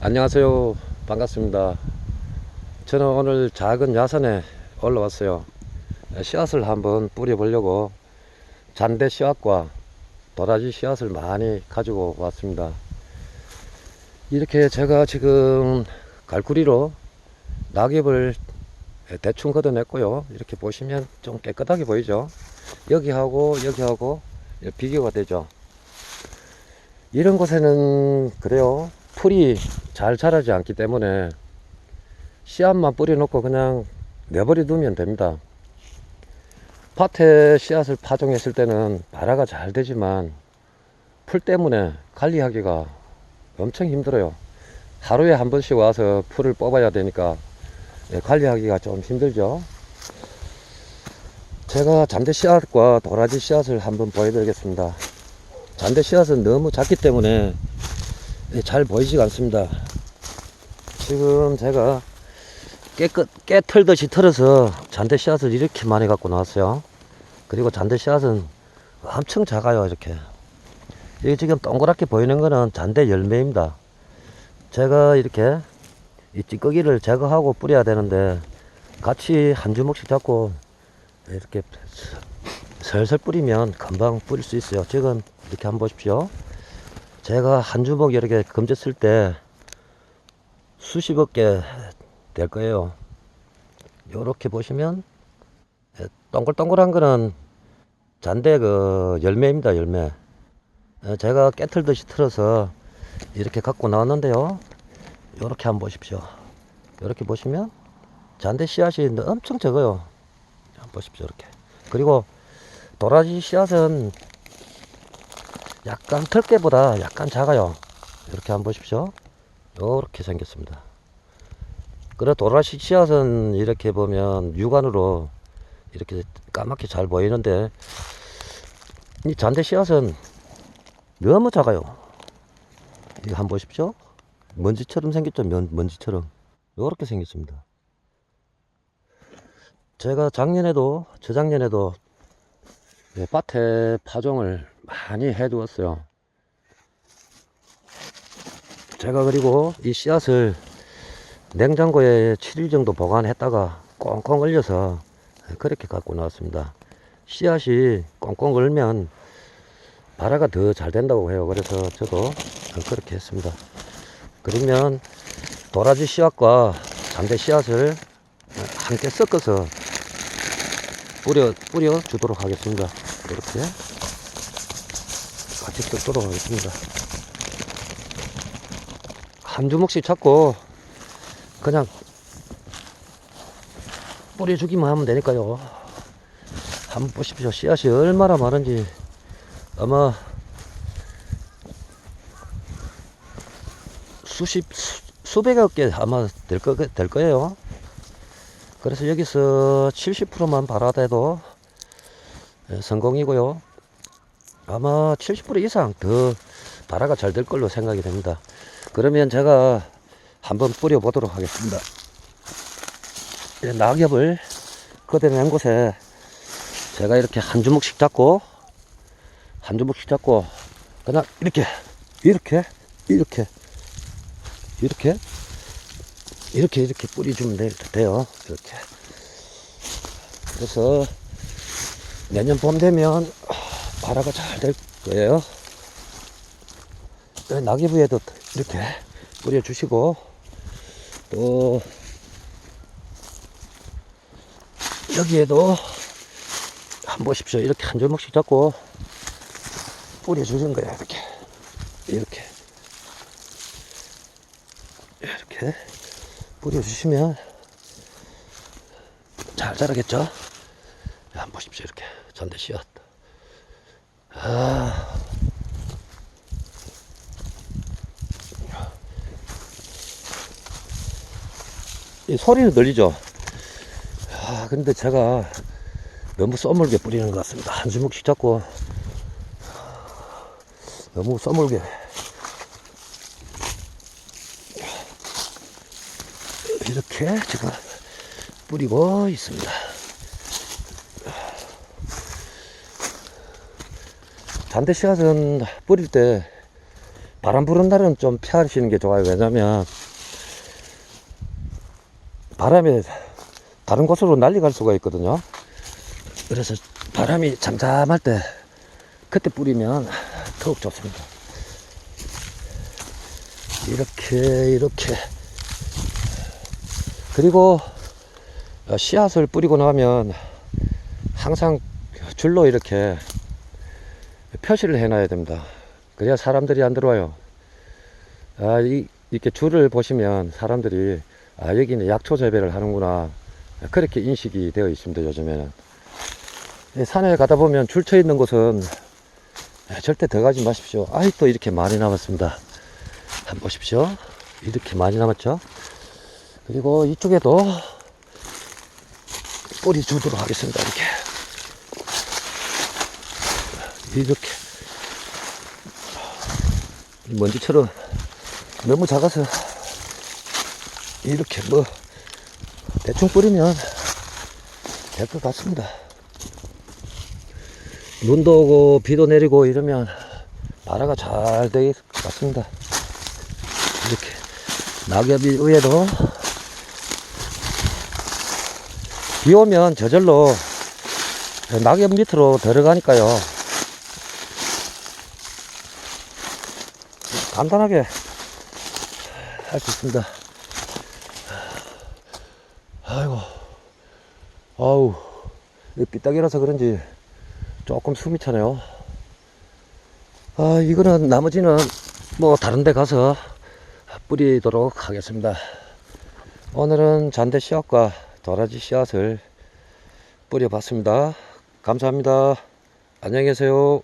안녕하세요. 반갑습니다. 저는 오늘 작은 야산에 올라왔어요. 씨앗을 한번 뿌려 보려고 잔대 씨앗과 도라지 씨앗을 많이 가지고 왔습니다. 이렇게 제가 지금 갈구리로 낙엽을 대충 걷어냈고요. 이렇게 보시면 좀 깨끗하게 보이죠? 여기하고 여기하고 비교가 되죠? 이런 곳에는 그래요. 풀이 잘 자라지 않기 때문에 씨앗만 뿌려놓고 그냥 내버려 두면 됩니다. 밭에 씨앗을 파종했을 때는 발화가 잘 되지만 풀 때문에 관리하기가 엄청 힘들어요. 하루에 한 번씩 와서 풀을 뽑아야 되니까 예, 관리하기가 좀 힘들죠. 제가 잔대 씨앗과 도라지 씨앗을 한번 보여드리겠습니다. 잔대 씨앗은 너무 작기 때문에 예, 잘 보이지가 않습니다. 지금 제가 깨끗, 깨 털듯이 털어서 잔대 씨앗을 이렇게 많이 갖고 나왔어요. 그리고 잔대 씨앗은 엄청 작아요, 이렇게. 여기 지금 동그랗게 보이는 거는 잔대 열매입니다. 제가 이렇게 이 찌꺼기를 제거하고 뿌려야 되는데 같이 한 주먹씩 잡고 이렇게 슬슬 뿌리면 금방 뿌릴 수 있어요. 지금 이렇게 한번 보십시오. 제가 한 주먹 이렇게 검졌을 때 수십억 개 될 거예요. 요렇게 보시면 예, 동글동글한 거는 잔대 그 열매입니다, 열매. 예, 제가 깨틀듯이 틀어서 이렇게 갖고 나왔는데요. 요렇게 한번 보십시오. 요렇게 보시면 잔대 씨앗이 엄청 적어요. 한번 보십시오, 이렇게. 그리고 도라지 씨앗은 약간 털깨보다 약간 작아요. 이렇게 한번 보십시오. 요렇게 생겼습니다. 그래 도라지 씨앗은 이렇게 보면 육안으로 이렇게 까맣게 잘 보이는데 이 잔대 씨앗은 너무 작아요. 이거 한번 보십시오. 먼지처럼 생겼죠. 면, 먼지처럼. 요렇게 생겼습니다. 제가 작년에도 저작년에도 네, 밭에 파종을 많이 해 두었어요. 제가 그리고 이 씨앗을 냉장고에 7일 정도 보관했다가 꽁꽁 얼려서 그렇게 갖고 나왔습니다. 씨앗이 꽁꽁 얼면 발화가 더 잘 된다고 해요. 그래서 저도 그렇게 했습니다. 그러면 도라지 씨앗과 잠대 씨앗을 함께 섞어서 뿌려, 뿌려 주도록 하겠습니다. 이렇게 같이 섞도록 하겠습니다. 한 주먹씩 잡고 그냥 뿌려주기만 하면 되니까요. 한번 보십시오. 씨앗이 얼마나 많은지 아마 수십 수, 수백여 개 아마 될, 거, 될 거예요. 그래서 여기서 70%만 발화돼도 예, 성공이고요. 아마 70% 이상 더 발화가 잘 될 걸로 생각이 됩니다. 그러면 제가 한번 뿌려 보도록 하겠습니다. 예, 낙엽을 걷어낸 곳에 제가 이렇게 한 주먹씩 잡고 한 주먹씩 잡고 그냥 이렇게 이렇게 이렇게 이렇게 이렇게 이렇게 뿌려주면 돼- 돼요 이렇게 그래서 내년 봄 되면 발화가 잘 될 거예요 네, 낙엽에도 이렇게 뿌려주시고 또 여기에도 한 보십시오. 이렇게 한 주먹씩 잡고 뿌려주는 거예요 이렇게. 이렇게. 이렇게 뿌려주시면 잘 자라겠죠? 한번 보십시오 이렇게. 전대 씨앗 아 소리는 들리죠? 아, 근데 제가 너무 써물게 뿌리는 것 같습니다. 한 주먹씩 잡고 너무 써물게 이렇게 제가 뿌리고 있습니다. 잔대 씨앗은 뿌릴 때 바람 부는 날은 좀 피하시는 게 좋아요. 왜냐면 바람에 다른 곳으로 날아갈 수가 있거든요. 그래서 바람이 잠잠할 때 그때 뿌리면 더욱 좋습니다. 이렇게 이렇게 그리고 어, 씨앗을 뿌리고 나면 항상 줄로 이렇게 표시를 해놔야 됩니다. 그래야 사람들이 안 들어와요. 아, 이, 이렇게 줄을 보시면 사람들이 아, 여기는 약초 재배를 하는구나. 그렇게 인식이 되어 있습니다, 요즘에는. 이 산에 가다 보면 줄쳐 있는 곳은 아, 절대 들어가지 마십시오. 아이, 또 이렇게 많이 남았습니다. 한번 보십시오. 이렇게 많이 남았죠? 그리고 이쪽에도 뿌리 주도록 하겠습니다. 이렇게. 이렇게. 이 먼지처럼 너무 작아서 이렇게 뭐 대충 뿌리면 될 것 같습니다. 눈도 오고 비도 내리고 이러면 발화가 잘 될 것 같습니다. 이렇게 낙엽이 위에도 비 오면 저절로 낙엽 밑으로 들어가니까요. 간단하게 할 수 있습니다. 아이고, 아우, 이 삐딱이라서 그런지 조금 숨이 차네요. 아, 이거는 나머지는 뭐 다른 데 가서 뿌리도록 하겠습니다. 오늘은 잔대 씨앗과 도라지 씨앗을 뿌려봤습니다. 감사합니다. 안녕히 계세요.